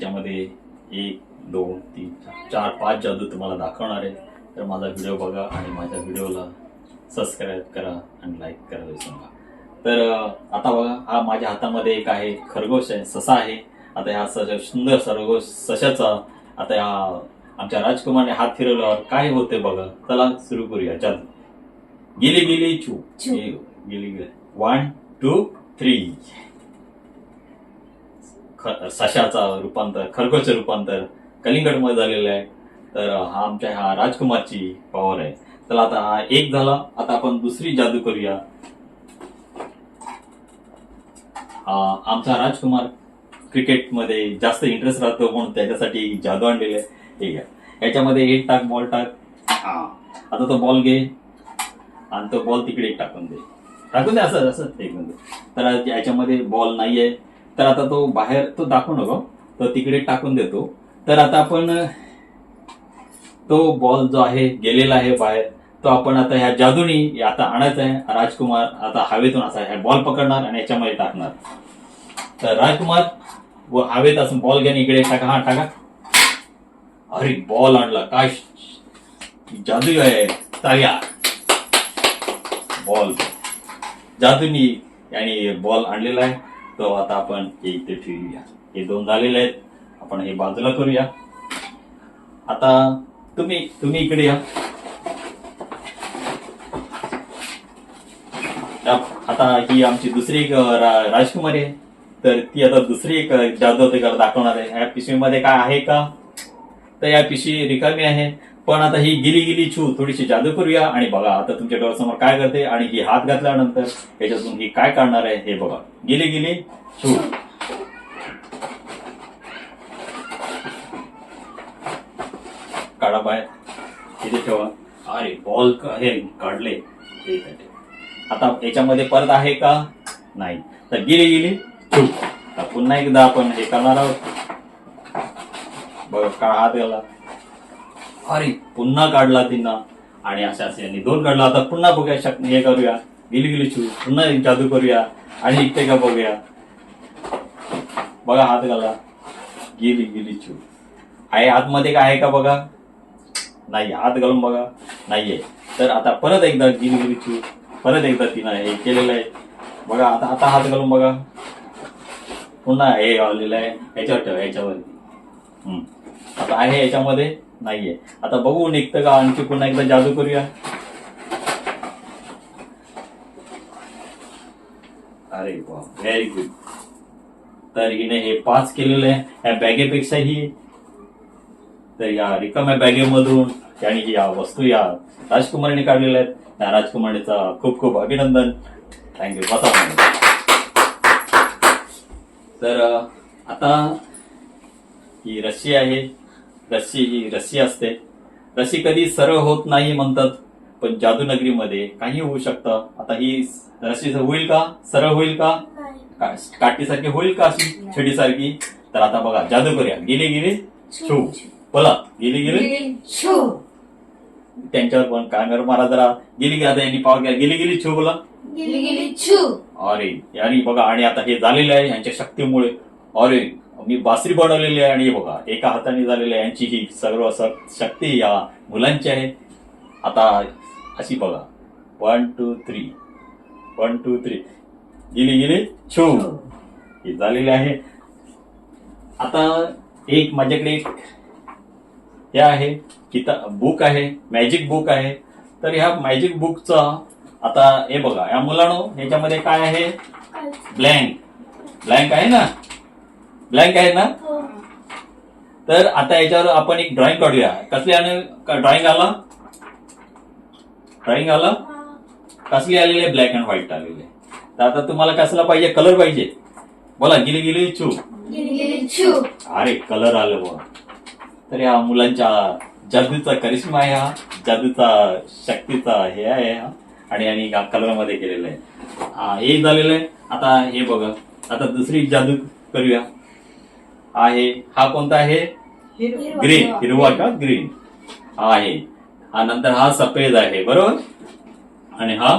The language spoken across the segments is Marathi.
त्यामध्ये एक दोन तीन चार पाच जादू तुम्हाला दाखवणार आहे तर माझा व्हिडिओ बघा आणि माझ्या व्हिडिओला सबस्क्राईब करा आणि लाईक करा विसरू नका तर आता बघा हा माझ्या हातामध्ये एक आहे खरगोश आहे ससा आहे. आता ह्या सश सुंदर सरगोश सशाचा आता ह्या आमच्या राजकुमारने हात फिरवल्यावर काय होते बघा. चला सुरू करूया. जादू गेली गेली चू. गेली गेली. वन टू थ्री ख- सशाचा रूपांतर खरगोचं रूपांतर कलिंगडमध्ये झालेलं आहे. तर हा आमच्या ह्या राजकुमारची पॉवर आहे. चला आता हा एक झाला. आता आपण दुसरी जादू करूया. हा आमचा राजकुमार क्रिकेटमध्ये जास्त इंटरेस्ट राहतो म्हणून त्याच्यासाठी जादू आणलेले आहे. ठीक आहे याच्यामध्ये एक टाक बॉल टाक. हा. आता तो बॉल घे. आणि तो बॉल तिकडे टाकून दे. टाकून दे असं असं एक म्हणजे तर याच्यामध्ये बॉल नाहीये. तर आता तो बाहेर तो दाखवू नको. तो तिकडे टाकून देतो. तर आता आपण तो बॉल जो आहे गेलेला आहे बाहेर तो आपण आता ह्या जादूनी आता आणायचा आहे. राजकुमार आता हवेतून असा ह्या बॉल पकडणार आणि याच्यामध्ये टाकणार. तर राजकुमार व हवेत असं बॉल घ्या इकडे टाका. हा टाका. अरे बॉल आणला. काय जादू आहे. ताया बॉल जादूनी आणि बॉल आणलेला आहे. तो आता आपण हे इथे ठेवूया. हे दोन झालेले आहेत. आपण हे बाजूला करूया. आता तुम्ही तुम्ही इकडे या. आता ही आमची दुसरी एक राजकुमारी आहे. तर ती आता दुसरी एक जादू दाखवणार आहे. या पिशवीमध्ये काय आहे का? तर या पिशवी रिकामी आहे. पण आता ही गिली गिली छू थोडीशी जादू करूया आणि बघा आता तुमच्या डोळ्यासमोर काय करते आणि ही हात घातल्यानंतर याच्यातून ही काय काढणार आहे हे बघा. गिली गिली छू. काढा बाहेर. इथे ठेवा. अरे बॉल हे काढले. आता याच्यामध्ये परत आहे का? नाही. तर गिली गिली छू. आता पुन्हा एकदा आपण हे करणार आहोत. बघ काळा हात गेला अरे पुन्हा काढला तिनं. आणि अशा असे यांनी दोन काढला. आता पुन्हा बघूया शक हे करूया. गिली गिली छू पुन्हा जादू करूया. आणि इथे का बघूया. बघा हात घाला. गेली गेली छू आहे आतमध्ये काय आहे का बघा? नाही हात घालून बघा. नाहीये. तर आता परत एकदा गिली गिली छू परत एकदा तिनं हे केलेलं आहे. बघा आता आता हात घालून बघा. पुन्हा हे आलेलं आहे. ह्याच्यावर ठेवा ह्याच्यावरती हम्म. आता आहे याच्यामध्ये. नाहीये. आता बघू निघतं का? आणखी पुन्हा एकदा जादू करूया. अरे वा व्हेरी गुड तर हिने हे पाच केलेलं आहे. या बॅगेपेक्षाही तर या रिकाम्या बॅगेमधून आणि या वस्तू या राजकुमारीने काढलेल्या आहेत. त्या राजकुमारीचा खूप खूप अभिनंदन. थँक्यू बसा तर आता ही रस्सी आहे. रस्सी ही रस्सी असते. रस्सी कधी सरळ होत नाही म्हणतात पण जादूनगरीमध्ये काही होऊ शकतं. आता ही रस्सी होईल का? सरळ होईल का? का- काठीसारखी होईल का अशी? छडीसारखी? तर आता बघा जादू करूया. गेली गेली? छू. बोला. गेली गेली? शू त्यांच्यावर पण कांगार मारा जरा. गेली गेली आता यांनी पावर घ्या. गेली गेली छू बोला. गेली गेली छू. अरे यांनी बघा आणि आता हे झालेलं आहे यांच्या शक्तीमुळे. अरे मी बासरी बनवलेली आहे आणि हे बघा एका हाताने झालेली आहे यांची ही सर्व शक्ती या मुलांची आहे. आता अशी बघा. One two three one two three गेली गेली? छू. हे झालेले आहे. आता एक माझ्याकडे एक हे आहे किता बुक आहे मॅजिक बुक आहे. तर ह्या मॅजिक बुकचा आता हे बघा या मुलांनो ह्याच्यामध्ये काय आहे? ब्लँक ब्लँक आहे ना? ब्लँक आहे ना? तर आता याच्यावर आपण एक ड्रॉइंग काढूया. कसली आणि ड्रॉइंग आला? ड्रॉइंग आला? कसली आलेली आहे? ब्लॅक अँड व्हाईट आलेली तर आता तुम्हाला कसला पाहिजे? कलर पाहिजे. बोला गिली गिली चू गेली गेली छू अरे कलर आलं बघ. तर या मुलांच्या जादूचा करिश्मा आहे हा. जादूचा शक्तीचा हे आहे हा. आणि या कलरमध्ये केलेलं आहे. हा, हे झालेलं आहे. आता हे बघा. आता दुसरी जादू करूया. आहे. हा कोणता आहे. ग्रीन. हिरवा का? ग्रीन. हा आहे. हा नंतर हा सफेद आहे बरोबर? आणि हा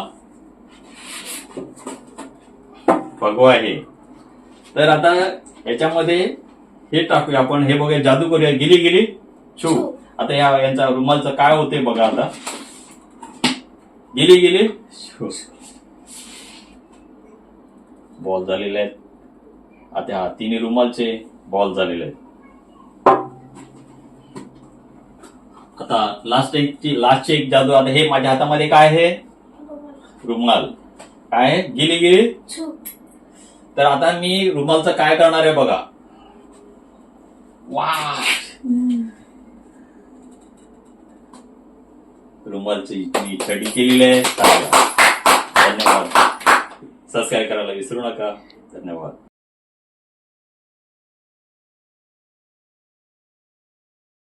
भगवा आहे. तर आता याच्यामध्ये हे टाकूया आपण. हे बघूया जादू करूया. गिली गिली. छू. आता या यांचा रुमालचं काय होते बघा आता. गिली गिली. बॉल झालेले आहेत. आता हा तिन्ही रुमालचे. बॉल झालेले आहेत. आता लास्ट एक लास्टची एक जादू आता हे माझ्या हातामध्ये काय आहे? रुमाल. काय आहे? गिली गिली? तर आता मी रुमालचं काय करणार आहे बघा. वा रुमालची मी छडी केलेली आहे. धन्यवाद. सबस्क्राईब करायला विसरू नका. धन्यवाद.